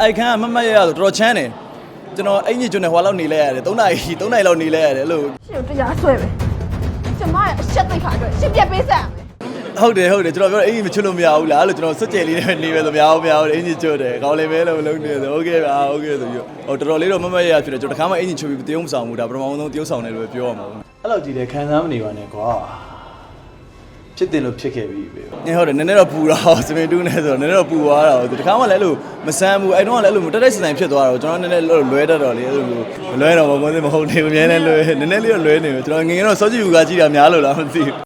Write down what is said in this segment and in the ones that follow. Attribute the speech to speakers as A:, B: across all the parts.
A: အိုက်ခန်းကမမတ်ရရဆိုတော်တော်ချမ်းတယ်ကျွန်တော်အင်ကြီးကျွန်းနဲ့ဟွာလောက်နေလဲရတယ်3နာရီ3နာရီလောက်နေလဲရတယ်အဲ့လို
B: ရှင်တို့တရားဆွဲပဲကျမရဲ့အချက်သိခါအတွက်ရှင်ပြက်ပေးစမ်းမယ်
A: ဟုတ်တယ်ဟုတ်တယ်ကျွန်တော်ပြောအင်ကြီးမချွတ်လို့မရဘူးလားအဲ့လိုကျွန်တော်စွတ်ကြဲလေးနဲ့နေပဲဆိုမရဘူးမရဘူးအင်ကြီးချွတ်တယ်ကောင်းလေးပဲလို့လုံးနေဆိုโอเคပါโอเคဆိုပြီးဟိုတော်တော်လေးတော့မမတ်ရရဖြစ်တယ်ကျွန်တော်တခါမှအင်ကြီးချွတ်ပြီးတရုံးမဆောင်ဘူးဒါပထမဆုံးတရုံးဆောင်တယ်လို့ပြောရမှာပေါ့အဲ့လိုကြည့်တယ်ခံစားမနေပါနဲ့ကွာ ဖြစ်တယ်လို့ဖြစ်ခဲ့ပြီပဲ။နင်ဟုတ်တယ်နည်းနည်းတော့ပူတော့စပင်တူးနေဆိုတော့နည်းနည်းတော့ပူသွားတာ။ဒီတစ်ခါမှလည်းအဲ့လိုမဆန်းဘူး။အဲ့တော့ကလည်းအဲ့လိုတက်တက်ဆန်ဆန်ဖြစ်သွားတော့ကျွန်တော်နည်းနည်းလွဲတတ်တော့လေအဲ့လိုမလွဲတော့ဘာမှမဟုတ်နေဘူးအများနဲ့လွဲနည်းနည်းလေးတော့လွဲနေပြီ။ကျွန်တော်ငယ်ငယ်တော့စောကြည့်ယူကကြည့်တာများလို့လားမသိဘူး။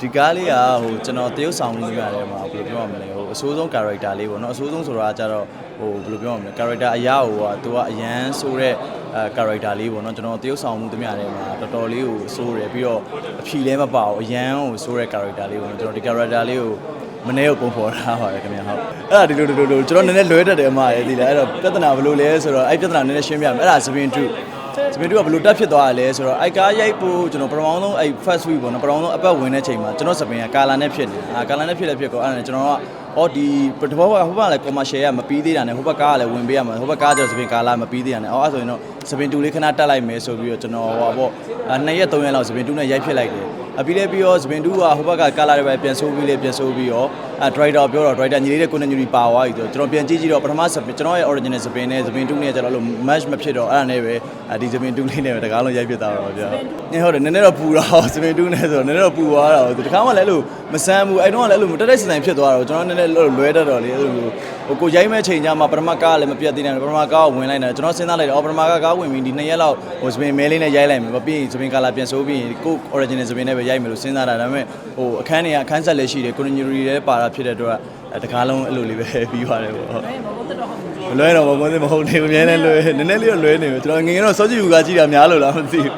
A: ဒီကားလေးကဟိုကျွန်တော်တရုပ်ဆောင်မှုရတယ်မှာဘယ်လိုပြောရမလဲဟိုအဆိုးဆုံး character လေးပေါ့နော်အဆိုးဆုံးဆိုတာကကြတော့ဟိုဘယ်လိုပြောရမလဲ character အရာဟိုကသူကအရန်ဆိုတဲ့အဲ character လေးပေါ့နော်ကျွန်တော်တရုပ်ဆောင်မှုတမျှတယ်မှာတော်တော်လေးကိုဆိုးတယ်ပြီးတော့အဖြီလည်းမပါဘူးအရန်ကိုဆိုးတဲ့ character လေးပေါ့နော်ကျွန်တော်ဒီ character လေးကိုမနေ့ကပုံဖော်ထားပါတယ်ခင်ဗျာဟုတ်အဲ့ဒါဒီလိုဒီလိုဒီလိုကျွန်တော်နည်းနည်းလွဲတတ်တယ်အမရဲ့ဒီလားအဲ့တော့ပြဿနာဘယ်လိုလဲဆိုတော့အဲ့ပြဿနာနည်းနည်းရှင်းပြမယ်အဲ့ဒါစပင်2 စပင်2ကဘယ်လိုတက်ဖြစ်သွားရလဲဆိုတော့အိုက်ကားရိုက်ဖို့ကျွန်တော်ပထမဆုံးအဲ့ first week ပေါ့နော်ပထမဆုံးအပတ်ဝင်တဲ့ချိန်မှာကျွန်တော်စပင်ကကာလာနဲ့ဖြစ်နေအာကာလာနဲ့ဖြစ်လဲဖြစ်ကောအဲ့ဒါနဲ့ကျွန်တော်ကအော်ဒီပထမဘက်ကဟိုဘက်ကလည်း commercial ကမပြီးသေးတာနဲ့ဟိုဘက်ကကလည်းဝင်ပေးရမှာဟိုဘက်ကကျတော့စပင်ကာလာမပြီးသေးတာနဲ့အော်အဲ့ဆိုရင်တော့ စပင်2လေးခဏတက်လိုက်မယ်ဆိုပြီးတော့ကျွန်တော်ဟိုပေါ့2ရက်3ရက်လောက်စပင်2နဲ့ရိုက်ဖြစ်လိုက်တယ်အပြီးလဲပြီးတော့စပင်2ကဟိုဘက်ကကာလာတွေပဲပြန်ဆိုးပြီးလေပြန်ဆိုးပြီးတော့အဲ driver ပြောတော့ driver ညီလေးတဲ့ကိုနေညီပါသွားပြီဆိုတော့ကျွန်တော်ပြန်ကြည့်ကြည့်တော့ပထမစပင်ကျွန်တော်ရဲ့ original စပင်နဲ့စပင်2နဲ့ကျတော့လို့ match မဖြစ်တော့အဲ့ဒါနဲ့ပဲဒီစပင်2လေးနဲ့ပဲတကားလုံးရိုက်ဖြစ်သွားတော့ဗျာနင်းဟုတ်တယ်နည်းနည်းတော့ပူတော့စပင်2နဲ့ဆိုတော့နည်းနည်းတော့ပူသွားတော့ဒီတစ်ခါမှလည်းအဲ့လိုမဆန်းဘူးအဲ့တော့ကလည်းအဲ့လိုတက်တက်ဆန်ဆန်ဖြစ်သွားတော့ကျွန်တော်နည်းနည်းလွဲတတ်တော့လေအဲ့လိုဟိုကိုရိုက်မဲ့ချိန်ကြမှာပထမကားကလည်းမပြတ်သေးတယ်ပထမကားကိုဝင်လိုက်တယ်ကျွန်တော်စဉ်းစားလိုက်တယ်အော်ပထမကားကားဝင်ပြီးဒီ2ရက်လောက်ဟိုစပင်မဲလေးနဲ့ရိုက်လိုက်မယ်မပြီးရင်စပင်ကာလာပြန်ဆိုးပြီးရင်ကို original စပင်နဲ့ပဲရိုက်မယ်လို့စဉ်းစားတာဒါပေမဲ့ဟိုအခန်းတွေကအခန်းဆက်လည်းရှိတယ် continuity လည်းပါတာဖြစ်တဲ့အတွက်တကားလုံးအဲ့လိုလေးပဲပြီးသွားတယ်ပေါ့ဟုတ်မလွဲတော့ဘာမှမဟုတ်နေဘူးအများနဲ့လွဲနည်းနည်းလေးတော့လွဲနေပြီကျွန်တော်ငယ်ငယ်တော့စောကြည့်ယူကကြည့်တာများလို့လားမသိဘူး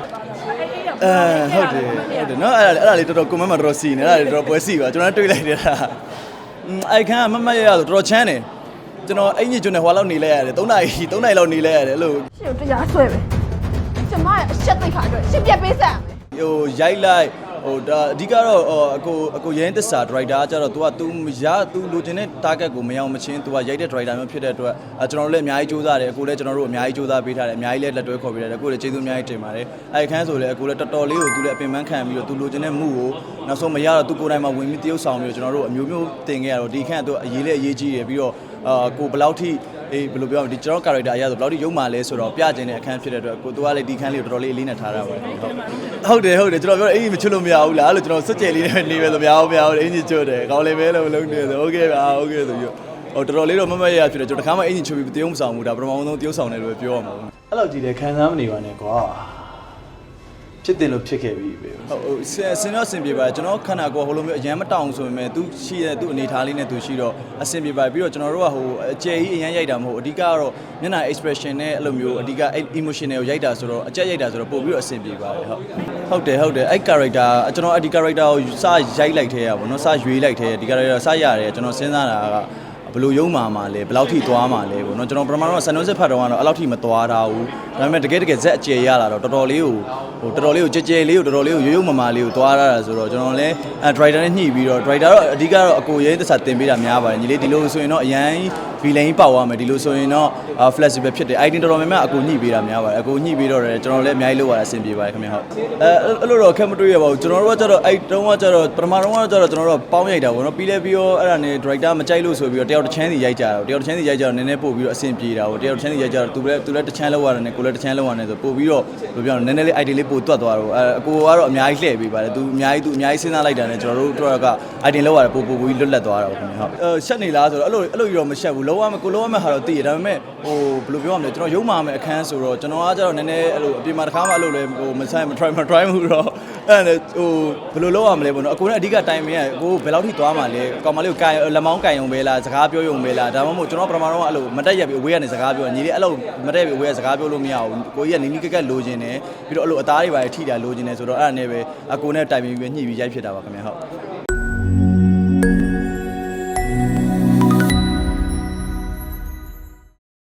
A: အဲဟုတ်တယ်ဟုတ်တယ်နော်အဲ့ဒါအဲ့ဒါလေးတော်တော် comment မှာတော်တော်စီနေအဲ့ဒါလေးတော်တော်ပွဲစီပါကျွန်တော်တွေ့လိုက်တယ်လားအိုက်ခန်းကမမတ်ရရဆိုတော်တော်ချမ်းတယ်ကျွန်တော်အင်ကြီးကျွန်းနဲ့ဟွာလောက်နေလဲရတယ်3နာရီ3နာရီလောက်နေလဲရတယ်အဲ့လို
B: ရှင်တို့တရားဆွဲပဲကျမရဲ့အချက်သိခါအတွက်ရှင်ပြက်ပေးစမ်းမယ်
A: ဟိုရိုက်လိုက်ဟိုဒါအဓိကတော့ဟိုအကိုအကိုရဲတစ္ဆာ driver ကကျတော့ तू က तू မရ तू လိုချင်တဲ့ target ကိုမရောက်မချင်း तू ကရိုက်တဲ့ driver မျိုးဖြစ်တဲ့အတွက်အဲကျွန်တော်တို့လည်းအများကြီးစူးစမ်းတယ်အကိုလည်းကျွန်တော်တို့အများကြီးစူးစမ်းပေးထားတယ်အများကြီးလည်းလက်တွဲခေါ်ပေးထားတယ်အကိုလည်းကျေးဇူးအများကြီးတင်ပါတယ်အဲခန်းဆိုလည်းအကိုလည်းတော်တော်လေးကို तू လည်းအပင်ပန်းခံပြီးတော့ तू လိုချင်တဲ့မှုကိုနောက်ဆုံးမရတော့ तू ကိုယ်တိုင်မှဝင်ပြီးတရုပ်ဆောင်ပြီးတော့ကျွန်တော်တို့အမျိုးမျိုးတင်ခဲ့ရတော့ဒီခန်းက तू အရေးလေးအရေးကြီးတယ်ပြီးတော့အာကိုဘယ်လောက်ထိ အေးဘယ်လိုပြောမလဲဒီကျွန်တော် character အရာဆိုဘယ်လောက်ထိရုံမာလဲဆိုတော့ပြကျင်တဲ့အခန်းဖြစ်တဲ့အတွက်ကိုသူကလည်းဒီခန်းလေးကိုတော်တော်လေးအလေးနဲ့ထားတာပါဟုတ်ဟုတ်တယ်ဟုတ်တယ်ကျွန်တော်ပြောအင်ကြီးမချွတ်လို့မရဘူးလားအဲ့လိုကျွန်တော်စွတ်ကြဲလေးနဲ့နေပဲဆိုမရဘူးမရဘူးအင်ကြီးချွတ်တယ်ကောင်းလေးပဲလို့လုံးနေဆိုโอเคပါโอเคဆိုပြီးဟိုတော်တော်လေးတော့မမရရဖြစ်တယ်ကျွန်တော်တခါမှအင်ကြီးချွတ်ပြီးတရုံးမဆောင်ဘူးဒါပထမဆုံးတရုံးဆောင်တယ်လို့ပြောရမှာပေါ့အဲ့လိုကြည့်တယ်ခံစားမနေပါနဲ့ကွာ ဖြစ်တယ်လို့ဖြစ်ခဲ့ပြီပဲဟုတ်ဟိုစင်စင်တော့အဆင်ပြေပါတယ်ကျွန်တော်ခန္ဓာကိုယ်ဟိုလိုမျိုးအရန်မတောင်းဆိုပေမဲ့သူရှိတဲ့သူအနေထားလေးနဲ့သူရှိတော့အဆင်ပြေပါတယ်ပြီးတော့ကျွန်တော်တို့ကဟိုအကျယ်ကြီးအရန်ရိုက်တာမဟုတ်အဓိကကတော့မျက်နှာ expression နဲ့အဲ့လိုမျိုးအဓိကအဲ့ emotional ကိုရိုက်တာဆိုတော့အကျက်ရိုက်တာဆိုတော့ပို့ပြီးတော့အဆင်ပြေပါတယ်ဟုတ်ဟုတ်တယ်ဟုတ်တယ်အဲ့ character ကျွန်တော်အဲ့ဒီ character ကိုစရိုက်လိုက်သေးရပါဘောနော်စရွေးလိုက်သေးဒီ character စရတယ်ကျွန်တော်စဉ်းစားတာက ဘယ်လိုရုံမာမှာလဲဘယ်လောက်ထိသွားမှာလဲပေါ့နော်ကျွန်တော်ပထမတော့ဆန်နုံးစစ်ဖတ်တော့ကတော့အဲ့လောက်ထိမသွားတာဘူးဒါပေမဲ့တကယ်တကယ်ဇက်အကျယ်ရလာတော့တော်တော်လေးကိုဟိုတော်တော်လေးကိုကြဲကြဲလေးကိုတော်တော်လေးကိုရိုးရိုးမာမာလေးကိုသွားရတာဆိုတော့ကျွန်တော်လည်းအဲ driver နဲ့ညှိပြီးတော့ driver တော့အဓိကတော့အကိုရဲသစ္စာတင်ပေးတာများပါတယ်ညီလေးဒီလိုဆိုရင်တော့အရန် villain ပေါက်သွားမယ်ဒီလိုဆိုရင်တော့ flexible ဖြစ်တယ် item တော်တော်များများအကိုညှိပေးတာများပါတယ်အကိုညှိပေးတော့တယ်ကျွန်တော်လည်းအများကြီးလုပ်ရတာအဆင်ပြေပါတယ်ခင်ဗျဟုတ်အဲအဲ့လိုတော့ခက်မတွေ့ရပါဘူးကျွန်တော်တို့ကကျတော့အဲ့တုန်းကကျတော့ပထမတုန်းကကျတော့ကျွန်တော်တို့ပေါင်းရိုက်တာပေါ့နော်ပြီးလဲပြီးတော့အဲ့ဒါနဲ့ director မကြိုက်လို့ဆိုပြီးတော့တယောက်တစ်ချမ်းစီရိုက်ကြတာတယောက်တစ်ချမ်းစီရိုက်ကြတော့နည်းနည်းပို့ပြီးတော့အဆင်ပြေတာပေါ့တယောက်တစ်ချမ်းစီရိုက်ကြတော့သူလည်းသူလည်းတစ်ချမ်းလောက်ရတယ်နဲ့ကိုလည်းတစ်ချမ်းလောက်ရတယ်ဆိုပို့ပြီးတော့ဘယ်ပြောလဲနည်းနည်းလေး item လေးပို့တွတ်သွားတော့အဲအကိုကတော့အများကြီးလှည့်ပေးပါတယ်သူအများကြီးသူအများကြီးစဉ်းစားလိုက်တာနဲ့ကျွန်တော်တို့တို့က item လောက်ရတယ်ပို့ပို့ပြီးလွတ်လပ်သွားတာပေါ့ခင်ဗျဟုတ်အဲရှက်နေလားဆိုတော့အဲ့လိုအဲ့လိုတော့မရှက်ဘူးလောရမယ်ကိုလောရမယ်ဟာတော့သိရဒါပေမဲ့ဟိုဘယ်လိုပြောရမလဲကျွန်တော်ရုံမာမယ်အခန်းဆိုတော့ကျွန်တော်ကကျတော့နည်းနည်းအဲ့လိုအပြင်မှာတစ်ခါမှအဲ့လိုလဲဟိုမဆိုင်မ try မ try မှုတော့ အဲ့ဒါဟိုဘယ်လိုလုပ်ရမလဲပေါ့နော်အကိုနဲ့အဓိကတိုင်မင်းကကိုဘယ်လောက်ထိသွားမှာလဲကောင်မလေးကိုကန်လက်မောင်းကန်ယုံပဲလားစကားပြောယုံပဲလားဒါမှမဟုတ်ကျွန်တော်ပထမတော့အဲ့လိုမတက်ရက်ပြီးအဝေးကနေစကားပြောညီလေးအဲ့လိုမတက်ရက်ပြီးအဝေးကစကားပြောလို့မရဘူးကိုကြီးကနီးနီးကက်ကက်လိုချင်တယ်ပြီးတော့အဲ့လိုအသားတွေပါထိတာလိုချင်တယ်ဆိုတော့အဲ့ဒါနဲ့ပဲအကိုနဲ့တိုင်ပြီးညှိပြီးရိုက်ဖြစ်တာပါခင်ဗျဟုတ်